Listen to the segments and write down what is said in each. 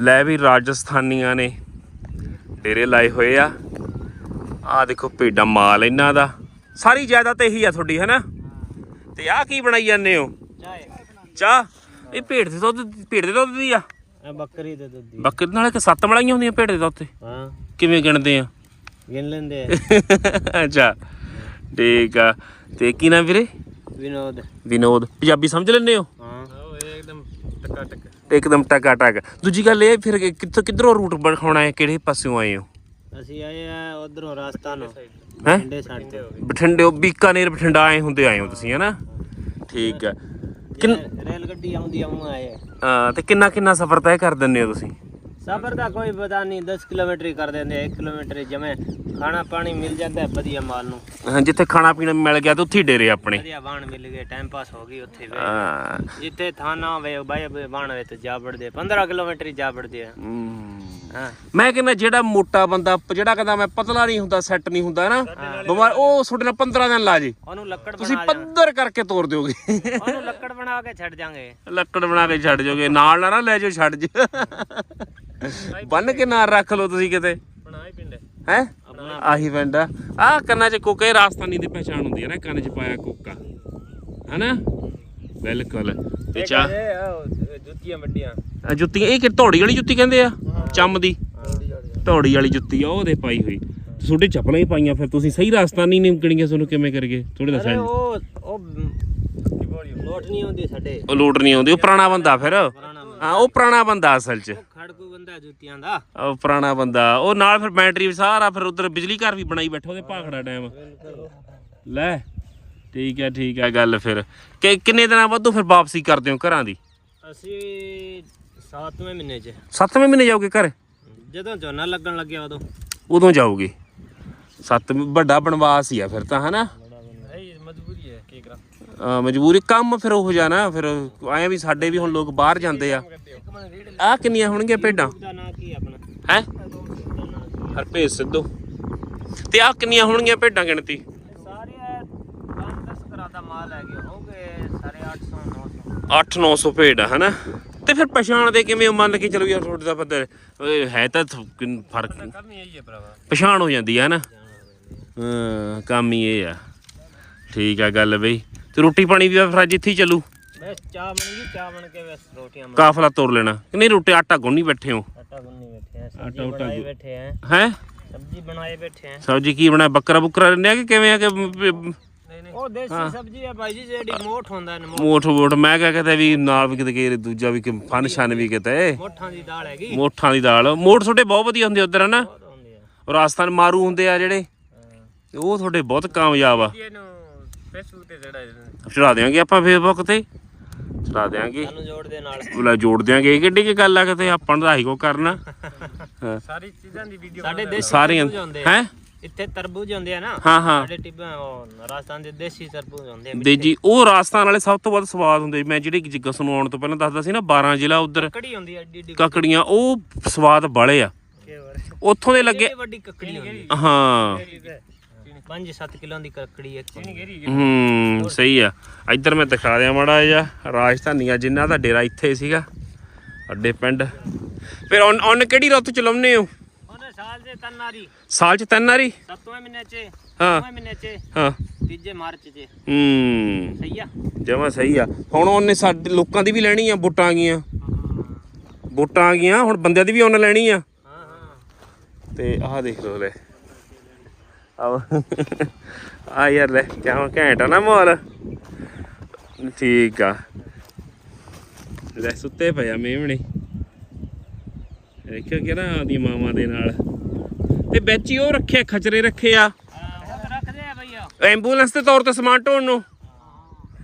ਲੈ ਵੀ ਰਾਜਸਥਾਨੀਆਂ ਨੇ ਡੇਰੇ ਲਾਏ ਹੋਏ ਆ। ਆ ਦੇਖੋ ਭੇਡਾਂ ਮਾਲ ਇਹਨਾਂ ਦਾ। ਸਾਰੀ ਜਾਇਦਾਦ ਇਹੀ ਆ ਤੁਹਾਡੀ ਹੈ ਨਾ ਤੇ ਆ ਕੀ ਬਣਾਈ ਜਾਂਦੇ ਹੋ? ਚਾਹੇ। ਚਾਹ ਇਹ ਭੇਡ ਦੇ ਦੁੱਧ ਭੇਡ ਦੇ ਦੁੱਧ ਦੀ ਆ? ਇਹ ਬੱਕਰੀ ਦੇ ਦੁੱਧ ਦੀ। ਬੱਕਰੀ ਨਾਲ ਕਿ ਸੱਤ ਮਲਾਈਆਂ ਹੁੰਦੀਆਂ ਭੇਡ ਦੇ ਦੁੱਧ ਤੇ? ਹਾਂ। ਕਿਵੇਂ ਗਿਣਦੇ ਆ? ਗਿਣ ਲੈਂਦੇ ਆ। ਅੱਛਾ। ਠੀਕ ਆ। ਤੇ ਕੀ ਨਾਮ ਵੀਰੇ? ਵਿਨੋਦ। ਵਿਨੋਦ। ਪੰਜਾਬੀ ਸਮਝ ਲੈਂਦੇ ਹੋ? ਹਾਂ। ਉਹ ਇੱਕਦਮ ਟਕਾ ਟਕ ਇੱਕਦਮ ਟਕਾ ਟਕ। ਦੂਜੀ ਗੱਲ ਇਹ ਫਿਰ ਕਿੱਥੋਂ ਕਿੱਧਰੋਂ ਰੂਟ ਬਣਾਉਣਾ ਹੈ? ਕਿਹੜੇ ਪਾਸਿਓਂ ਆਏ ਹੋ? ਅਸੀਂ ਆਏ ਆ ਉਧਰੋਂ ਰਾਜਸਥਾਨੋਂ ਹੈ ਠੰਡੇ ਸਾਈਡ ਤੇ। ਬਠਿੰਡੇ ਬੀਕਾਨੇਰ ਬਠਿੰਡਾ ਆਏ ਹੁੰਦੇ ਆਏ ਹੋ ਤੁਸੀਂ ਹੈ ਨਾ ਠੀਕ ਆ। ਕਿੰਨ ਰੇਲ ਗੱਡੀ ਆਉਂਦੀ ਆ ਉਹ ਆਏ ਆ। ਤੇ ਕਿੰਨਾ ਕਿੰਨਾ ਸਫ਼ਰ ਤੈਅ ਕਰ ਦਿੰਦੇ ਹੋ ਤੁਸੀਂ? ਸਫ਼ਰ ਦਾ ਕੋਈ ਪਤਾ ਨਹੀਂ 10 ਕਿਲੋਮੀਟਰ ਹੀ ਕਰ ਦਿੰਦੇ ਆ 1 ਕਿਲੋਮੀਟਰ ਹੀ ਜਮੇ। ਖਾਣਾ ਪਾਣੀ ਮਿਲ ਜਾਂਦਾ ਹੈ ਵਧੀਆ ਮਾਲ ਨੂੰ। ਹਾਂ, ਜਿੱਥੇ ਖਾਣਾ ਪੀਣਾ ਮਿਲ ਗਿਆ ਤੇ ਉੱਥੇ ਹੀ ਡੇਰੇ ਆਪਣੇ। ਵਧੀਆ ਬਾਣ ਮਿਲ ਗਏ ਟਾਈਮ ਪਾਸ ਹੋ ਗਈ ਉੱਥੇ ਵੀ ਅਹ, ਜਿੱਥੇ ਥਾਣਾ ਹੋਵੇ ਬਾਈ ਬਾਣ ਹੋਵੇ ਤੇ ਜਾ ਵੜਦੇ 15 ਕਿਲੋਮੀਟਰ ਹੀ ਜਾ ਵੜਦੇ ਆ। ਹਮ। ਹਾਂ। ਮੈਂ ਕਹਿੰਦਾ ਜਿਹੜਾ ਮੋਟਾ ਬੰਦਾ ਜਿਹੜਾ ਕਹਿੰਦਾ ਮੈਂ ਪਤਲਾ ਨਹੀਂ ਹੁੰਦਾ ਸੈੱਟ ਨਹੀਂ ਹੁੰਦਾ ਨਾ ਬਿਮਾਰ ਉਹ ਤੁਹਾਡੇ ਨਾਲ 15 ਦਿਨ ਲਾ ਜੇ। ਉਹਨੂੰ ਲੱਕੜ ਤੁਸੀਂ ਬਣਾ ਪੱਧਰ ਕਰਕੇ ਤੋਰ ਦਿਓਗੇ। ਉਹਨੂੰ ਲੱਕੜ ਬਣਾ ਕੇ ਛੱਡ ਜਾਾਂਗੇ। ਲੱਕੜ ਬਣਾ ਕੇ ਛੱਡ ਜਾਓਗੇ ਨਾਲ ਨਾ ਨਾ ਲੈ ਜਾਓ ਛੱਡ ਜੀ ਬੰਨ ਕੇ ਨਾਲ ਰੱਖ ਲਓ ਤੁਸੀਂ ਕਿਤੇ। ਬਣਾ ਹੀ ਪਿੰਡ ਹੈ। ਆਹੀ ਪਿੰਡ ਆ। ਆਹ ਕੰਨਾਂ 'ਚ ਕੋਕਾ ਇਹ ਰਾਜਸਥਾਨੀ ਦੀ ਪਛਾਣ ਹੁੰਦੀ ਹੈ ਨਾ ਕੰਨ 'ਚ ਪਾਇਆ ਕੋਕਾ। ਹਨਾ? ਬਿਲਕੁਲ। ਤੇ ਚਾਹ? ਜੁੱਤੀਆਂ ਵੱਡੀਆਂ। ਜੁੱਤੀਆਂ ਇਹ ਕਿ ਧੌੜੀ ਵਾਲੀ ਜੁੱਤੀ ਕਹਿੰਦੇ ਆ? ਚੰਮ ਦੀ। ਧੌੜੀ ਵਾਲੀ। ਜੁੱਤੀ ਆ ਉਹਦੇ ਪਾਈ ਹੋਈ। ਤੁਹਾਡੇ ਚੱਪਲਾਂ ਹੀ ਪਾਈਆਂ ਫਿਰ ਤੁਸੀਂ ਸਹੀ ਰਾਜਸਥਾਨੀ ਨਹੀਂ ਕਿਣਗੇ ਤੁਹਾਨੂੰ ਕਿਵੇਂ ਕਰਗੇ ਥੋੜੇ ਦੱਸਣ ਉਹ ਉਹ ਲੋਟ ਨਹੀਂ ਆਉਂਦੀ ਸਾਡੇ। ਉਹ ਲੋਟ ਨਹੀਂ ਆਉਂਦੀ ਉਹ ਪੁਰਾਣਾ ਬੰਦਾ ਫਿਰ। ਹਾਂ ਉਹ ਪੁਰਾਣਾ ਬੰਦਾ ਅਸਲ 'ਚ। ਖੜਕੂ ਬੰਦਾ ਜੁੱਤੀਆਂ ਦਾ? ਉਹ ਪੁਰਾਣਾ ਬੰਦਾ। ਉਹ ਨਾਲ ਫਿਰ ਬੈਟਰੀ ਵੀ ਸਾਰਾ ਫਿਰ ਉਧਰ ਬਿਜਲੀ ਘਰ ਵੀ ਬਣਾਈ ਬੈਠਾ ਉਹਦੇ ਭਾਖੜਾ ਟਾਈਮ ਲੈ ਠੀਕ ਹੈ ਠੀਕ ਹੈ ਗੱਲ ਫਿਰ। ਕਿ ਕਿੰਨੇ ਦਿਨਾਂ ਬਾਅਦ ਫਿਰ ਵਾਪਸੀ ਕਰਦੇ ਹੋ ਘਰਾਂ ਦੀ? ਅਸੀਂ 7ਵੇਂ ਮਹੀਨੇ 'ਚ। 7ਵੇਂ ਮਹੀਨੇ ਜਾਓਗੇ ਘਰ? ਜਦੋਂ ਝੋਨਾ ਲੱਗਣ ਲੱਗਿਆ ਉਦੋਂ। ਉਦੋਂ ਜਾਓਗੇ। ਸੱਤ ਵੱਡਾ ਬਨਵਾਸ ਹੀ ਆ ਫਿਰ ਤਾਂ ਹਨਾ? ਮਜਬੂਰੀ ਹੈ ਕੀ ਕਰਾਂ। ਮਜਬੂਰੀ ਕੰਮ ਫਿਰ ਉਹ ਜਾਣਾ ਫਿਰ ਆਏ ਵੀ ਸਾਡੇ ਵੀ ਹੁਣ ਲੋਕ ਬਾਹਰ ਜਾਂਦੇ ਆ। ਆ ਕਿੰਨੀਆਂ ਹੋਣਗੀਆਂ ਭੇਡਾਂ? ਦਾ ਨਾਂ ਕੀ ਹੈ ਆਪਣਾ? ਹੈ? ਸਿੱਧੂ। ਤੇ ਆ ਕਿੰਨੀਆਂ ਹੋਣਗੀਆਂ ਭੇਡਾਂ ਗਿਣਤੀ? ਸਾਰੇ 5-10 ਘਰਾਂ ਦਾ ਮਾਲ ਹੈਗੇ ਹੋਗੇ ਸਾਰੇ 800 900 8-900 ਭੇਡ ਆ ਹਨਾ? ਤੇ ਫਿਰ ਪਛਾਣ ਦੇ ਕਿਵੇਂ ਮੰਨ ਕੇ ਚਲੋ ਯਾਰ ਤੁਹਾਡੇ ਦਾ ਬੰਦਾ ਓਏ ਹੈ ਤਾਂ ਥ- ਕਿੰਨ- ਫ਼ਰਕ ਕਰਨੀ ਹੈ ਭਰਾਵਾ। ਪਛਾਣ ਹੋ ਜਾਂਦੀ ਹੈ ਨਾ ਹਾਂ। ਕੰਮ ਹੀ ਇਹ ਆ। ਠੀਕ ਆ ਗੱਲ ਬਈ। ਤੇ ਰੋਟੀ ਪਾਣੀ ਵੀ ਫਿਰ ਅੱਜ ਇੱਥੇ ਹੀ ਚੱਲੂ। ਬਸ ਚਾਹ ਬਣ ਗਈ ਚਾਹ ਬਣ ਕੇ ਬਸ ਰੋਟੀਆਂ ਬਣ ਕਾਫਲਾ ਤੋਰ ਲੈਣਾ। ਕਿ ਨਹੀਂ ਰੋਟੀ ਆਟਾ ਗੁੰਨੀ ਬੈਠੇ ਹੋ। ਆਟਾ ਗੁੰਨੀ ਬੈਠੇ ਆ ਆਟਾ ਸਬਜ਼ੀ ਉਟਾ ਬਣਾਈ ਗੁ- ਬੈਠੇ ਆ। ਹੈ? ਸਬਜ਼ੀ ਬਣਾਏ ਬੈਠੇ ਆ। ਸਬਜੀ ਕੀ ਬਣਾਇਆ? ਬੱਕਰਾ ਬੁੱਕਰਾ ਰਹਿੰਦਿਆ ਕਿ ਕਿਵੇਂ ਆ ਕਿ ਨਹੀਂ ਨਹੀਂ। ਉਹ ਦੇਸੀ ਸਬਜ਼ੀ ਹੈ ਭਾਈ ਜੀ ਜਿਹੜੀ ਮੋਠ ਹੁੰਦਾ ਨੇ ਮੋਠ। ਮੋਠ ਮੈਂ ਕਿਹਾ ਕਿਤੇ ਵੀ ਨਾਲ ਵੀ ਕਿਤੇ ਕਿ ਦੂਜਾ ਵੀ ਕਿ ਫਨ ਸ਼ਨ ਵੀ ਕਿਤੇ। ਮੋਠਾਂ ਦੀ ਦਾਲ ਹੈਗੀ। ਮੋਠਾਂ ਦੀ ਦਾਲ। ਮੋਠ ਤੁਹਾਡੇ ਬਹੁਤ ਵਧੀਆ ਹੁੰਦੇ ਉਧਰ ਹਨਾ? ਬਹੁਤ ਹੁੰਦੀ ਆ। ਰਾਜਸਥਾਨ ਮਾਰੂ ਹੁੰਦੇ ਆ ਜਿਹੜੇ। ਤੇ ਉਹ ਤੁਹਾਡੇ ਬਹੁਤ ਕਾਮਯਾਬ ਆ। ਇਹਨੂੰ ਫੇਸਬੁੱਕ ਤੇ ਜਿਹੜਾ ਚੜਾ ਦਿਆਂਗੇ ਆਪਾਂ ਫੇਸਬੁੱਕ ਤੇ। ਚੜਾ ਦਿਆਂਗੇ। ਸਾਨੂੰ ਜੋੜ ਦੇ ਨਾਲ। ਬੁਲਾ ਜੋੜ ਦਿਆਂਗੇ। ਇਹ ਕਿੱਡੀ ਕੀ ਗੱਲ ਆ ਕਿਤੇ ਆਪਾਂ ਨੂੰ ਤਾਂ ਆਹੀ ਕੋ ਕਰਨਾ। ਹਾਂ। ਸਾਰੀ ਚੀਜ਼ਾਂ ਦੀ ਵੀਡੀਓ ਸਾਡੇ ਦੇਸੀ ਸਾਰੀਆਂ ਹੈ? ਇੱਥੇ ਤਰਬੂਜ ਹੁੰਦੇ ਆ ਨਾ। ਹਾਂ ਹਾਂ। ਸਾਡੇ ਟਿੱਬਾ ਉਹ ਰਾਜਸਥਾਨ ਦੇ ਦੇਸੀ ਤਰਬੂਜ ਹੁੰਦੇ ਆ ਦੇ ਜੀ ਉਹ ਰਾਜਸਥਾਨ ਵਾਲੇ ਸਭ ਤੋਂ ਵੱਧ ਸਵਾਦ ਹੁੰਦੇ ਮੈਂ ਜਿਹੜੀ ਜਿੱਗਸ ਨੂੰ ਆਉਣ ਤੋਂ ਪਹਿਲਾਂ ਦੱਸਦਾ ਸੀ ਨਾ 12 ਜ਼ਿਲ੍ਹਾ ਉਧਰ। ਕੜੀ ਹੁੰਦੀ ਆ ਏਡੀ ਏਡੀ ਕਕੜੀਆਂ ਉਹ ਸਵਾਦ ਬਾਲੇ ਆ। ਉੱਥੋਂ ਦੇ ਲੱਗੇ ਏਡੀ ਵੱਡੀ ਕੱਕੜੀ ਹੁੰਦੀ ਹਾਂ? 5-7 ਕਿਲੋ ਦੀ ਕੱਕੜੀ ਇੱਕ। ਹੂੰ ਸਹੀ ਆ। ਇੱਧਰ ਮੈਂ ਦਿਖਾ ਦਿਆਂ ਮਾੜਾ ਜਿਹਾ ਰਾਜਧਾਨੀਆਂ ਜਿਨ੍ਹਾਂ ਦਾ ਡੇਰਾ ਇੱਥੇ ਸੀਗਾ ਅੱਡੇ ਪਿੰਡ। ਫਿਰ ਉਹਨ ਉਹਨ ਕਿਹੜੀ ਰੁੱਤ ਚ ਲਾਉਨੇ ਹੋ? ਸਾਲ ਦੇ ਤਨਾਰੀ ਸਾਲ ਚ ਤਿੰਨ ਵਾਰੀ? 7ਵੇਂ ਮਹੀਨੇ 'ਚ ਹਾਂ। 9ਵੇਂ ਮਹੀਨੇ 'ਚ ਹਾਂ। ਤੀਜੇ ਮਾਰਚ 'ਚ। ਹੂੰ। ਸਹੀ ਆ। ਜਮਾ ਸਹੀ ਆ। ਹੁਣ ਉਹਨੇ ਸਾਡੇ ਲੋਕਾਂ ਦੀ ਵੀ ਲੈਣੀ ਆ ਵੋਟਾਂ ਆ ਗਈਆਂ। ਵੋਟਾਂ ਆ ਗਈਆਂ ਹੁਣ ਬੰਦਿਆਂ ਦੀ ਵੀ ਉਹਨੇ ਲੈਣੀ ਆ। ਹਾਂ ਹਾਂ। ਤੇ ਆਹ ਦੇਖ ਲੈ। ਆਹ ਆ ਯਾਰ ਲੈ ਕਿਆ ਘੈਂਟ ਆ ਨਾ ਮਾਹੌਲ। ਠੀਕ ਆ। ਲੈ ਸੁੱਤੇ ਪਿਆ ਮੇਵਣੇ ਦੇਖਿਆ ਕਿ ਨਾ। ਆਦੀ ਮਾਮਾ ਦੇ ਨਾਲ। ਤੇ ਵਿੱਚ ਹੀ ਉਹ ਰੱਖਿਆ ਖਚਰੇ ਰੱਖੇ ਆ। ਐਂਬੂਲੈਂਸ ਦੇ ਤੌਰ ਤੇ ਸਮਾਨ ਢੋਣ ਨੂੰ।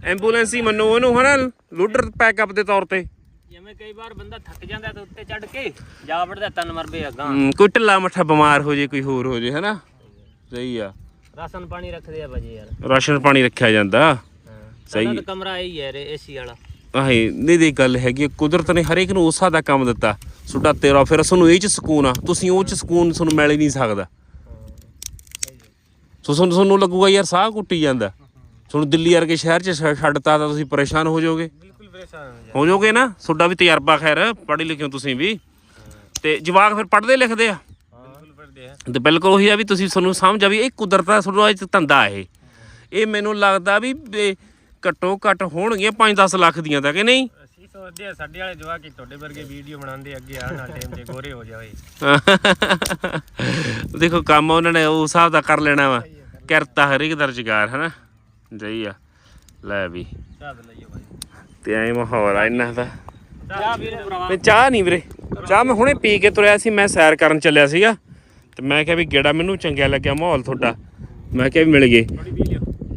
ਐਂਬੂਲੈਂਸ ਹੀ ਮੰਨੋ ਉਹਨੂੰ ਹਨਾ? ਲੋਡਰ ਪੈਕਅਪ ਦੇ ਤੌਰ ਤੇ। ਜਿਵੇਂ ਕਈ ਵਾਰ ਬੰਦਾ ਥੱਕ ਜਾਂਦਾ ਤਾਂ ਉੱਤੇ ਚੜ ਕੇ ਜਾ ਵੜਦਾ ਤਨ ਮਰਬੇ ਅੱਗਾ ਕੋਈ ਢਿੱਲਾ ਮੱਠਾ ਬਿਮਾਰ ਹੋ ਜੇ ਕੋਈ ਹੋਰ ਹੋ ਜੇ ਹਨਾ? ਸਹੀ ਆ। ਰਾਸ਼ਨ ਪਾਣੀ ਰੱਖਦੇ ਆ ਭਾਜੀ ਯਾਰ। ਰਾਸ਼ਨ ਪਾਣੀ ਰੱਖਿਆ ਜਾਂਦਾ। ਸਹੀ। ਸਾਡਾ ਤਾਂ ਕਮਰਾ ਇਹੀ ਹੈ ਰੇ ਏਸੀ ਵਾਲਾ। ਆਹੇ ਨਹੀਂ ਦੀ ਗੱਲ ਹੈਗੀ ਕੁਦਰਤ ਨੇ ਹਰੇਕ ਨੂੰ ਉਸਾ ਦਾ ਕੰਮ ਦਿੱਤਾ। ਸੁੱਡਾ ਤੇਰਾ ਫਿਰ ਸਾਨੂੰ ਇਹ ਚ ਸਕੂਨ ਆ। ਤੁਸੀਂ ਉਹ ਚ ਸਕੂਨ ਤੁਹਾਨੂੰ ਮਿਲ ਹੀ ਨਹੀਂ ਸਕਦਾ। ਸੋ ਤੁਹਾਨੂੰ ਤੁਹਾਨੂੰ ਲੱਗੂਗਾ ਯਾਰ ਸਾਹ ਕੁੱਟੀ ਜਾਂਦਾ। ਤੁਹਾਨੂੰ ਦਿੱਲੀ ਵਰਗੇ ਸ਼ਹਿਰ ਚ ਛੱਡਤਾ ਤਾਂ ਤੁਸੀਂ ਪਰੇਸ਼ਾਨ ਹੋ ਜਾਓਗੇ। ਬਿਲਕੁਲ ਪਰੇਸ਼ਾਨ ਹੋ ਜਾਓਗੇ ਨਾ? ਤੁਹਾਡਾ ਵੀ ਤਜਰਬਾ ਖੈਰ ਪੜ੍ਹੇ ਲਿਖੇ ਹੋ ਤੁਸੀਂ ਵੀ। ਤੇ ਜਵਾਕ ਫਿਰ ਪੜ੍ਹਦੇ ਲਿਖਦੇ ਆ। ਆ। ਤੇ ਬਿਲਕੁਲ ਉਹੀ ਆ ਵੀ ਤੁਸੀਂ ਤੁਹਾਨੂੰ ਸਮਝ ਆ ਵੀ ਇਹ ਕੁਦਰਤ ਦਾ ਤੁਹਾਨੂੰ ਧੰਦਾ ਇਹ। ਇਹ ਮੈਨੂੰ ਲੱਗਦਾ ਵੀ ਘੱਟੋ ਘੱਟ ਹੋਣਗੀਆਂ 5-10 ਲੱਖ ਦੀਆਂ ਤਾਂ ਕਿ ਨਹੀਂ? ਅਸੀਂ ਸੋਚਦੇ ਆ ਸਾਡੇ ਵਾਲੇ ਜਵਾਕ ਹੀ ਤੁਹਾਡੇ ਵਰਗੇ ਵੀਡੀਓ ਬਣਾਉਂਦੇ ਅੱਗੇ ਵਾਲੇ ਟਾਈਮ 'ਚ ਗੋਰੇ ਹੋ ਜਾਵੇ। ਦੇਖੋ ਕੰਮ ਉਹਨਾਂ ਨੇ ਉਸ ਹਿਸਾਬ ਦਾ ਕਰ ਲੈਣਾ ਵਾ। ਕਿਰਤਾ ਹਰੇਕ ਦਾ ਰੁਜ਼ਗਾਰ ਹਨਾ? ਜਈ ਆ। ਲੈ ਵੀ। ਤੇ ਐ ਮਾਹੌਲ ਆ ਇਹਨਾਂ ਦਾ। ਚਾਹ ਵੀਰੇ ਤੇ ਚਾਹ ਨਹੀਂ ਵੀਰੇ। ਚਾਹ ਮੈਂ ਹੁਣੇ ਪੀ ਕੇ ਤੁਰਿਆ ਸੀ ਮੈਂ ਸੈਰ ਕਰਨ ਚੱਲਿਆ ਸੀਗਾ। ਤੇ ਮੈਂ ਕਿਹਾ ਵੀ ਗੇੜਾ ਮੈਨੂੰ ਚੰਗਿਆ ਲੱਗਿਆ ਮਾਹੌਲ ਤੁਹਾਡਾ। ਮੈਂ ਕਿਹਾ ਵੀ ਮਿਲ ਗਏ।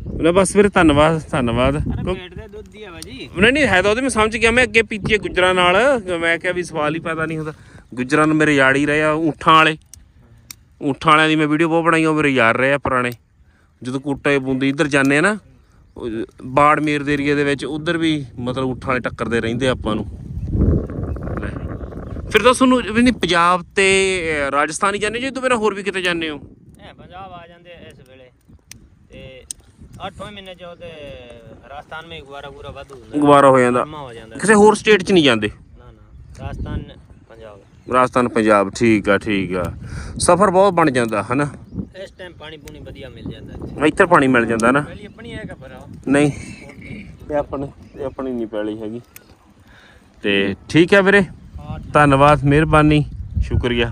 ਉਹਨਾਂ ਬਸ ਵੀਰੇ ਧੰਨਵਾਦ ਧੰਨਵਾਦ। ਪੇਟ ਦੇ ਦੁੱਧ ਦੀ ਆ ਭਾਜੀ ਨਹੀਂ ਨਹੀਂ ਹੈ ਤਾਂ ਉਹਦੇ ਮੈਂ ਸਮਝ ਗਿਆ ਮੈਂ ਅੱਗੇ ਪੀਤੀ ਹੈ ਗੁੱਜਰਾਂ ਨਾਲ। ਮੈਂ ਕਿਹਾ ਵੀ ਸਵਾਲ ਹੀ ਪੈਦਾ ਨਹੀਂ ਹੁੰਦਾ। ਗੁੱਜਰਾਂ ਨੂੰ ਮੇਰੇ ਯਾਰ ਹੀ ਰਹੇ ਆ ਊਠਾਂ ਵਾਲੇ। ਊਠਾਂ ਵਾਲਿਆਂ ਦੀ ਮੈਂ ਵੀਡੀਓ ਬਹੁਤ ਬਣਾਈ ਉਹ ਮੇਰੇ ਯਾਰ ਰਹੇ ਆ ਪੁਰਾਣੇ। ਜਦੋਂ ਕੁੱਟੇ ਬੁੰਦੀ ਇੱਧਰ ਜਾਂਦੇ ਆ ਨਾ ਉਹ ਬਾੜਮੇਰ ਦੇ ਏਰੀਏ ਦੇ ਵਿੱਚ ਉਧਰ ਵੀ ਮਤਲਬ ਊਠਾਂ ਵਾਲੇ ਟੱਕਰਦੇ ਰਹਿੰਦੇ ਆਪਾਂ ਨੂੰ। ਫਿਰ ਤਾਂ ਤੁਹਾਨੂੰ ਨਹੀਂ ਪੰਜਾਬ ਤੇ ਰਾਜਸਥਾਨ ਹੀ ਜਾਂਦੇ ਜੇ ਤੋਂ ਬਿਨਾਂ ਹੋਰ ਵੀ ਕਿਤੇ ਜਾਂਦੇ ਹੋ? ਐ ਪੰਜਾਬ ਆ ਜਾਂਦੇ ਇਸ ਵੇਲੇ। ਤੇ 8 ਮਹੀਨੇ ਚ ਉਹਦੇ ਰਾਜਸਥਾਨ ਵਿੱਚ ਗੁਵਾਰਾ ਗੁਰਾ ਵਾਧੂ ਹੁੰਦਾ। ਗੁਬਾਰਾ ਹੋ ਜਾਂਦਾ। ਗਰਮਾ ਹੋ ਜਾਂਦਾ। ਕਿਸੇ ਹੋਰ ਸਟੇਟ 'ਚ ਨਹੀਂ ਜਾਂਦੇ? ਨਾ ਨਾ। ਰਾਜਸਥਾਨ ਪੰਜਾਬ। ਰਾਜਸਥਾਨ ਪੰਜਾਬ ਠੀਕ ਆ ਠੀਕ ਆ। ਸਫ਼ਰ ਬਹੁਤ ਬਣ ਜਾਂਦਾ ਹਨਾ? ਇਸ ਟਾਈਮ ਪਾਣੀ ਪੂਣੀ ਵਧੀਆ ਮਿਲ ਜਾਂਦਾ ਇੱਥੇ। ਇੱਥੇ ਪਾਣੀ ਮਿਲ ਜਾਂਦਾ ਨਾ? ਪਹਿਲੀ ਆਪਣੀ ਹੈ ਕਬਰ ਨਹੀਂ। ਇਹ ਆਪਣੀ ਇਹ ਆਪਣੀ ਨਹੀਂ ਪੈਲੀ ਹੈਗੀ। ਤੇ ਠੀਕ ਹੈ ਵੀਰੇ। ਧੰਨਵਾਦ ਮਿਹਰਬਾਨੀ ਸ਼ੁਕਰੀਆ।